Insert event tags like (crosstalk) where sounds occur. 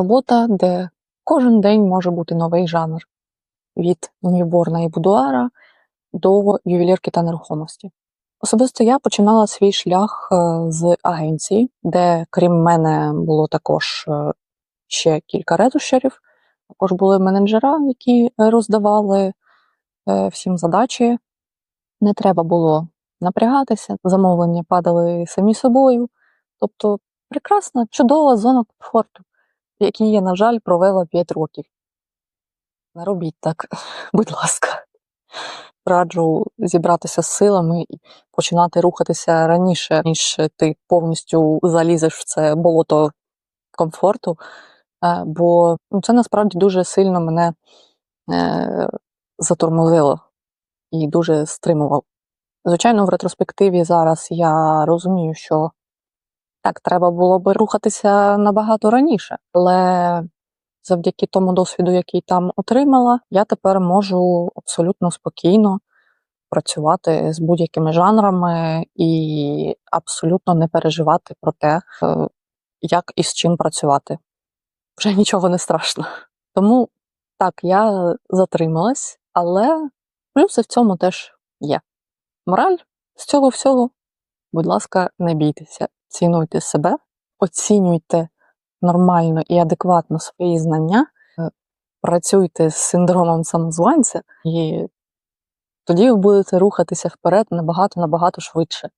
робота, де кожен день може бути новий жанр від ньюборна і будуара до ювелірки та нерухомості. Особисто я починала свій шлях е, з агенції, де, крім мене, було також е, ще кілька редушерів. Також були менеджера, які роздавали е, всім задачі. Не треба було напрягатися, замовлення падали самі собою. Тобто прекрасна, чудова зона комфорту, в якій я, на жаль, провела 5 років. Не робіть так, (laughs) будь ласка. Раджу зібратися з силами і починати рухатися раніше, ніж ти повністю залізеш в це болото комфорту. Бо ну, це насправді дуже сильно мене е, затормозило і дуже стримував. Звичайно, в ретроспективі зараз я розумію, що так треба було би рухатися набагато раніше, але завдяки тому досвіду, який там отримала, я тепер можу абсолютно спокійно працювати з будь-якими жанрами і абсолютно не переживати про те, е, як і з чим працювати. Вже нічого не страшно. Тому так, я затрималась, але плюси в цьому теж є. Мораль з цього всього, будь ласка, не бійтеся, цінуйте себе, оцінюйте нормально і адекватно свої знання, е, працюйте з синдромом самозванця, і тоді ви будете рухатися вперед набагато набагато швидше.